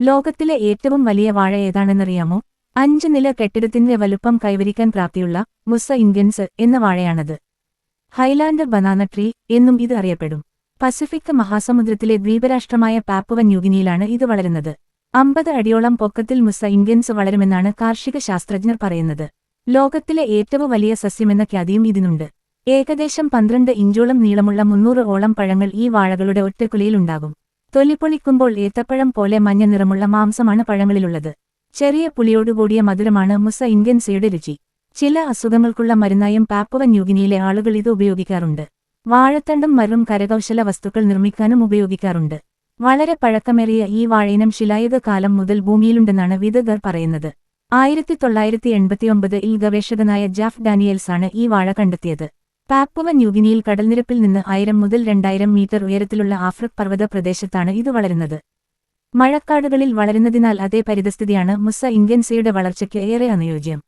ലോകത്തിലെ ഏറ്റവും വലിയ വാഴ ഏതാണെന്നറിയാമോ? അഞ്ച് നില കെട്ടിടത്തിന്റെ വലുപ്പം കൈവരിക്കാൻ പ്രാപ്തിയുള്ള മുസ ഇന്ത്യൻസ് എന്ന വാഴയാണത്. ഹൈലാൻഡർ ബനാന ട്രീ എന്നും ഇത് അറിയപ്പെടും. പസഫിക് മഹാസമുദ്രത്തിലെ ദ്വീപരാഷ്ട്രമായ പാപ്പുവൻ യുഗിനിയിലാണ് ഇത് വളരുന്നത്. അമ്പത് അടിയോളം പൊക്കത്തിൽ മുസ ഇന്ത്യൻസ് വളരുമെന്നാണ് കാർഷിക ശാസ്ത്രജ്ഞർ പറയുന്നത്. ലോകത്തിലെ ഏറ്റവും വലിയ സസ്യമെന്ന ഖ്യാതിയും ഇതിനുണ്ട്. ഏകദേശം പന്ത്രണ്ട് ഇഞ്ചോളം നീളമുള്ള മുന്നൂറ് ഓളം പഴങ്ങൾ ഈ വാഴകളുടെ ഒറ്റക്കുലയിലുണ്ടാകും തൊലിപ്പൊളിക്കുമ്പോൾ ഏത്തപ്പഴം പോലെ മഞ്ഞ നിറമുള്ള മാംസമാണ് പഴങ്ങളിലുള്ളത്. ചെറിയ പുളിയോടുകൂടിയ മധുരമാണ് മുസ ഇന്ത്യൻസയുടെ രുചി. ചില അസുഖങ്ങൾക്കുള്ള മരുന്നായും പാപ്പുവൻ ന്യൂഗിനിയിലെ ആളുകൾ ഇത് ഉപയോഗിക്കാറുണ്ട്. വാഴത്തണ്ടും മരും കരകൗശല വസ്തുക്കൾ നിർമ്മിക്കാനും ഉപയോഗിക്കാറുണ്ട്. വളരെ പഴക്കമേറിയ ഈ വാഴയിനം ശിലായുഗ കാലം മുതൽ ഭൂമിയിലുണ്ടെന്നാണ് വിദഗ്ധർ പറയുന്നത്. ആയിരത്തി തൊള്ളായിരത്തി എൺപത്തിയൊമ്പതിൽ ഗവേഷകനായ ജാഫ് ഡാനിയൽസാണ് ഈ വാഴ കണ്ടെത്തിയത്. പാപ്പുവ ന്യൂഗിനിയിൽ കടൽനിരപ്പിൽ നിന്ന് ആയിരം മുതൽ രണ്ടായിരം മീറ്റർ ഉയരത്തിലുള്ള ആഫ്രിക് പർവത പ്രദേശത്താണ് ഇത് വളരുന്നത്. മഴക്കാടുകളിൽ വളരുന്നതിനാൽ അതേ പരിതസ്ഥിതിയാണ് മുസ ഇന്ത്യൻസയുടെ വളർച്ചയ്ക്ക് ഏറെ അനുയോജ്യം